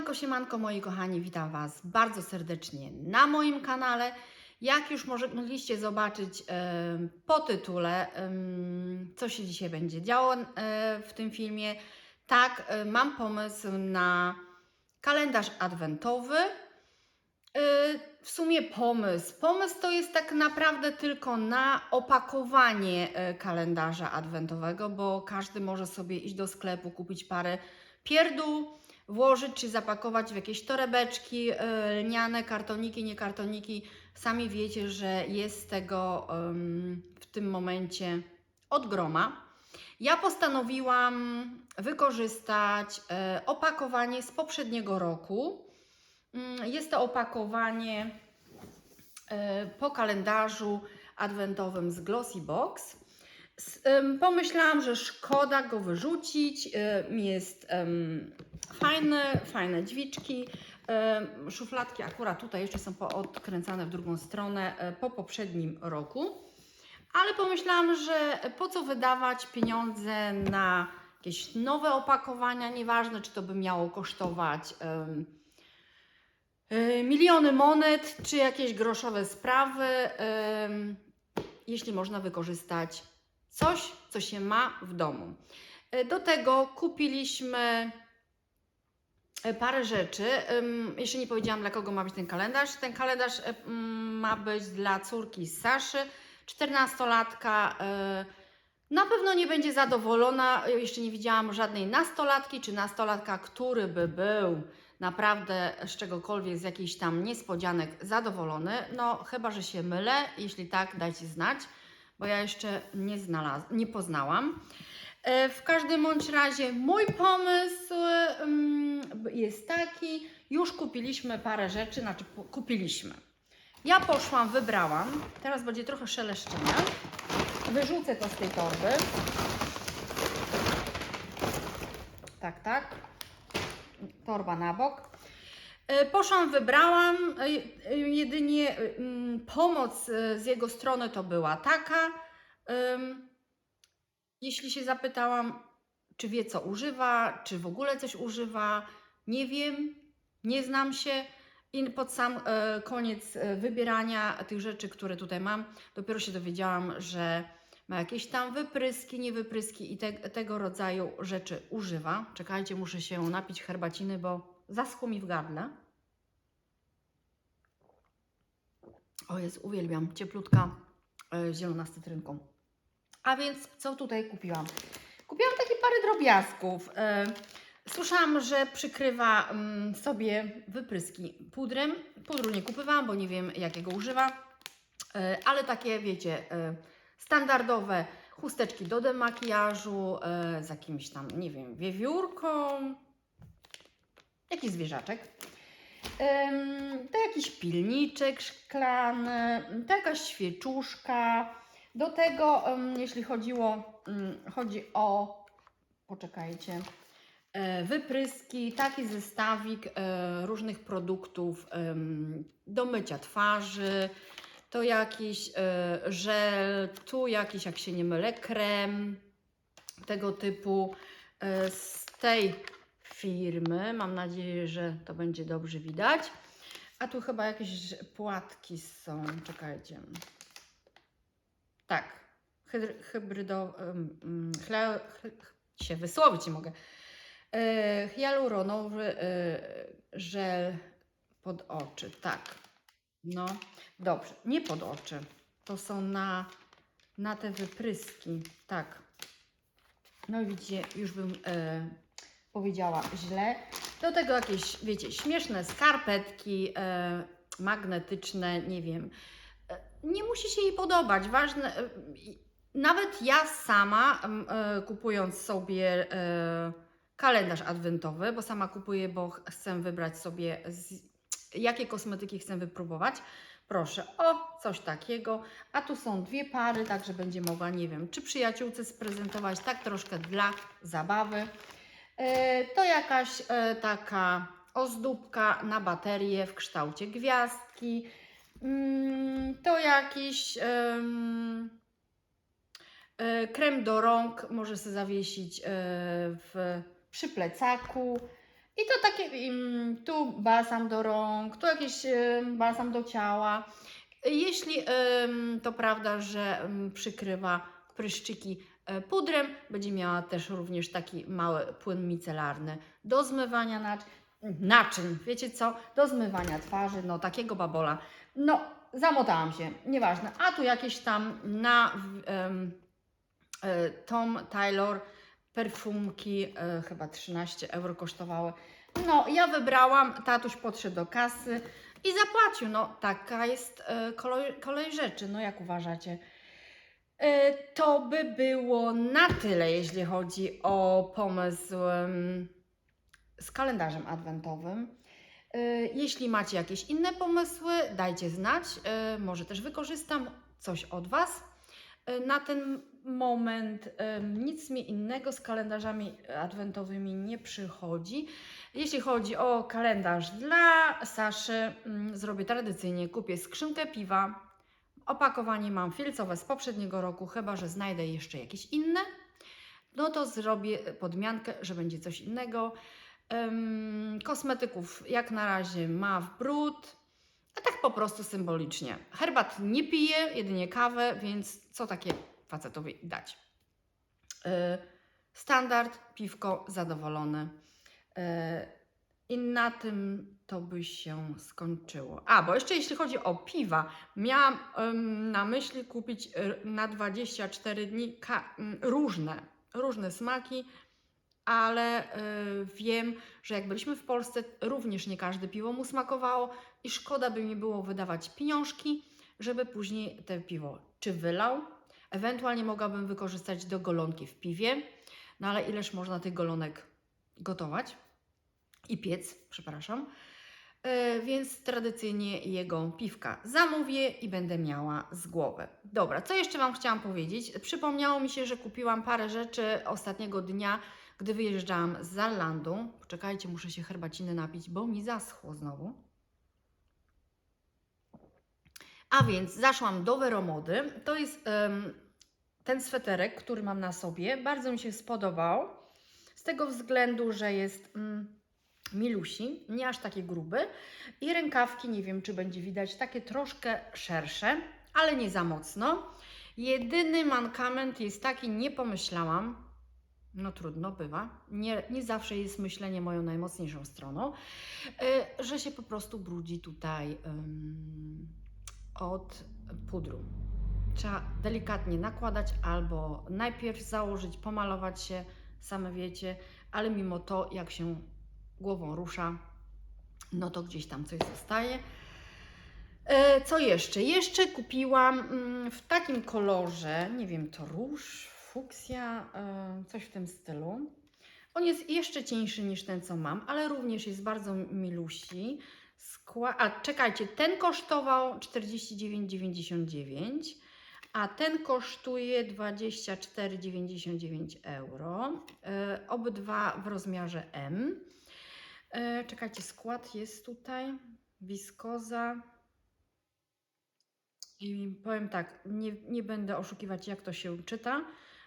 Siemanko, siemanko moi kochani, witam Was bardzo serdecznie na moim kanale. Jak już mogliście zobaczyć po tytule, co się dzisiaj będzie działo w tym filmie, tak, e, mam pomysł na kalendarz adwentowy. E, W sumie pomysł. Pomysł to jest tak naprawdę tylko na opakowanie e, kalendarza adwentowego, bo każdy może sobie iść do sklepu, kupić parę pierdół, włożyć czy zapakować w jakieś torebeczki, e, lniane, kartoniki, nie kartoniki. Sami wiecie, że jest tego w tym momencie od groma. Ja postanowiłam wykorzystać e, opakowanie z poprzedniego roku. Mm, Jest to opakowanie e, po kalendarzu adwentowym z Glossy Box. Pomyślałam, że szkoda go wyrzucić. Jest fajny, fajne dźwiczki. Szufladki akurat tutaj jeszcze są odkręcane w drugą stronę e, po poprzednim roku. Ale pomyślałam, że po co wydawać pieniądze na jakieś nowe opakowania, nieważne czy to by miało kosztować e, miliony monet, czy jakieś groszowe sprawy, jeśli można wykorzystać coś, co się ma w domu. E, Do tego kupiliśmy e, parę rzeczy. Jeszcze nie powiedziałam, dla kogo ma być ten kalendarz. Ten kalendarz e, ma być dla córki Saszy, 14-latka. e, Na pewno nie będzie zadowolona. Jeszcze nie widziałam żadnej nastolatki czy nastolatka, który by był naprawdę z czegokolwiek, z jakichś tam niespodzianek zadowolony. No, chyba, że się mylę. Jeśli tak, dajcie znać, bo ja jeszcze nie, znalaz- nie poznałam. E, W każdym bądź razie mój pomysł mm, jest taki, już kupiliśmy parę rzeczy, znaczy kupiliśmy. Ja poszłam, wybrałam, teraz będzie trochę szeleszczenia. Wyrzucę to z tej torby. Tak, tak. Torba na bok. E, Poszłam, wybrałam. e, e, Jedynie mm, pomoc z jego strony to była taka. jeśli się zapytałam, czy wie, co używa, czy w ogóle coś używa, nie wiem, nie znam się. I pod sam koniec wybierania tych rzeczy, które tutaj mam, dopiero się dowiedziałam, że ma jakieś tam wypryski, niewypryski i te, tego rodzaju rzeczy używa. Czekajcie, muszę się napić herbaciny, bo zaschło mi w gardle. O jest, uwielbiam, cieplutka, e, zielona z cytrynką. A więc co tutaj kupiłam? Kupiłam takie parę drobiazgów. E, Słyszałam, że przykrywa mm, sobie wypryski pudrem. Pudru nie kupowałam, bo nie wiem jakiego używa. E, Ale takie, wiecie, standardowe chusteczki do demakijażu z jakimś tam, nie wiem, wiewiórką. Jakiś zwierzaczek. To jakiś pilniczek szklany, to jakaś świeczuszka. Do tego, jeśli chodziło, mm, chodzi o, poczekajcie, e, wypryski, taki zestawik e, różnych produktów do mycia twarzy. To jakiś e, żel, tu jakiś, jak się nie mylę, krem tego typu z tej firmy. Mam nadzieję, że to będzie dobrze widać. A tu chyba jakieś płatki są. Czekajcie. Tak. Hybrydo... mm, chle, się wysłowić mogę. E, hialuronowy e, żel pod oczy. Tak. No, dobrze. Nie pod oczy. To są na, na te wypryski. Tak. No widzicie, już bym e, powiedziała źle. Do tego jakieś, wiecie, śmieszne skarpetki e, magnetyczne, nie wiem. E, nie musi się jej podobać. Ważne, e, nawet ja sama, e, kupując sobie e, kalendarz adwentowy, bo sama kupuję, bo ch- chcę wybrać sobie, z, jakie kosmetyki chcę wypróbować. Proszę, o, coś takiego. A tu są dwie pary, także będzie mogła, nie wiem, czy przyjaciółce sprezentować, tak troszkę dla zabawy. E, To jakaś e, taka ozdóbka na baterię w kształcie gwiazdki. Mm, To jakiś e, krem do rąk, może sobie zawiesić w, przy plecaku. I to takie, tu balsam do rąk, tu jakiś balsam do ciała. Jeśli to prawda, że przykrywa pryszczyki pudrem, będzie miała też również taki mały płyn micelarny do zmywania naczyń. naczyń. Wiecie co? Do zmywania twarzy, no takiego babola. No, zamotałam się, nieważne. A tu jakieś tam na e, Tom Taylor perfumki, e, chyba 13 euro kosztowały. No, ja wybrałam, tatuś podszedł do kasy i zapłacił. No, taka jest e, kolej, kolej rzeczy, no jak uważacie? E, To by było na tyle, jeśli chodzi o pomysł z kalendarzem adwentowym. E, Jeśli macie jakieś inne pomysły, dajcie znać. E, Może też wykorzystam coś od Was. Na ten moment nic mi innego z kalendarzami adwentowymi nie przychodzi. Jeśli chodzi o kalendarz dla Saszy, mm, zrobię tradycyjnie. Kupię skrzynkę piwa. Opakowanie mam filcowe z poprzedniego roku, chyba że znajdę jeszcze jakieś inne. No to zrobię podmiankę, że będzie coś innego. Em, kosmetyków jak na razie ma w brud, a tak po prostu symbolicznie. Herbat nie piję, jedynie kawę, więc co takie facetowi dać? Y, Standard, piwko, zadowolony. Y, I na tym to by się skończyło. A, bo jeszcze jeśli chodzi o piwa, miałam em, na myśli kupić y, na 24 dni m, różne, różne smaki, ale y, wiem, że jak byliśmy w Polsce, również nie każde piwo mu smakowało i szkoda by mi było wydawać pieniążki, żeby później te piwo czy wylał, ewentualnie mogłabym wykorzystać do golonki w piwie, no ale ileż można tych golonek gotować i piec, przepraszam. E, więc tradycyjnie jego piwka zamówię i będę miała z głowy. Dobra, co jeszcze Wam chciałam powiedzieć? Przypomniało mi się, że kupiłam parę rzeczy ostatniego dnia, gdy wyjeżdżałam z Zallandu. Poczekajcie, muszę się herbaciny napić, bo mi zaschło znowu. A więc zaszłam do Weromody. To jest ten sweterek, który mam na sobie. Bardzo mi się spodobał. Z tego względu, że jest mm, milusi, nie aż taki gruby. I rękawki, nie wiem czy będzie widać, takie troszkę szersze, ale nie za mocno. Jedyny mankament jest taki, nie pomyślałam, no trudno, bywa. Nie, nie zawsze jest myślenie moją najmocniejszą stroną, y, że się po prostu brudzi tutaj od pudru. Trzeba delikatnie nakładać albo najpierw założyć, pomalować się, same wiecie, ale mimo to, jak się głową rusza, no to gdzieś tam coś zostaje. E, Co jeszcze? Jeszcze kupiłam mm, w takim kolorze, nie wiem, to róż, fuksja, e, coś w tym stylu. On jest jeszcze cieńszy niż ten, co mam, ale również jest bardzo milusi. Skła- a czekajcie, ten kosztował 49,99, a ten kosztuje 24,99 euro. E, obydwa w rozmiarze M. E, czekajcie, skład jest tutaj. Wiskoza. I powiem tak, nie, nie będę oszukiwać, jak to się czyta,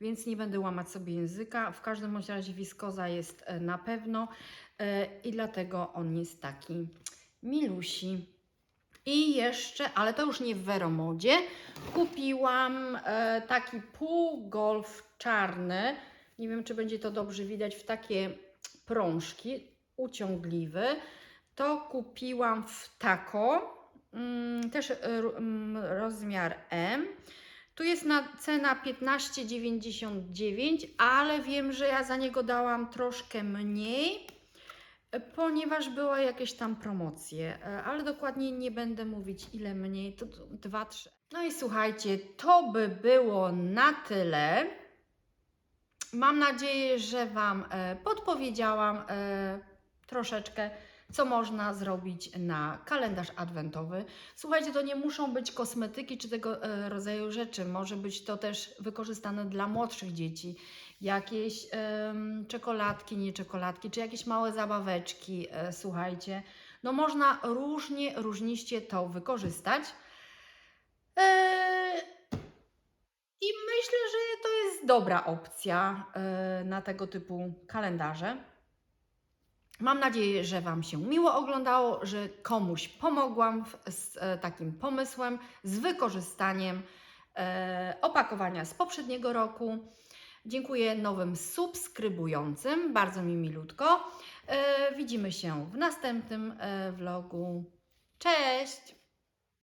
więc nie będę łamać sobie języka. W każdym razie wiskoza jest e, na pewno e, i dlatego on jest taki milusi. I jeszcze, ale to już nie w Weromodzie, kupiłam e, taki pół golf czarny. Nie wiem, czy będzie to dobrze widać w takie prążki, uciągliwy. To kupiłam w tako, mm, też e, mm, rozmiar M. Tu jest na, cena 15,99, ale wiem, że ja za niego dałam troszkę mniej, e, ponieważ były jakieś tam promocje, e, ale dokładnie nie będę mówić ile mniej, to 2-3. No i słuchajcie, to by było na tyle. Mam nadzieję, że Wam podpowiedziałam troszeczkę, co można zrobić na kalendarz adwentowy. Słuchajcie, to nie muszą być kosmetyki czy tego e, rodzaju rzeczy. Może być to też wykorzystane dla młodszych dzieci. Jakieś em, czekoladki, nie czekoladki, czy jakieś małe zabaweczki. E, słuchajcie, no można różnie, różniście to wykorzystać. E, I myślę, że to jest dobra opcja e, na tego typu kalendarze. Mam nadzieję, że Wam się miło oglądało, że komuś pomogłam w, z e, takim pomysłem, z wykorzystaniem e, opakowania z poprzedniego roku. Dziękuję nowym subskrybującym, bardzo mi milutko. E, widzimy się w następnym e, vlogu. Cześć!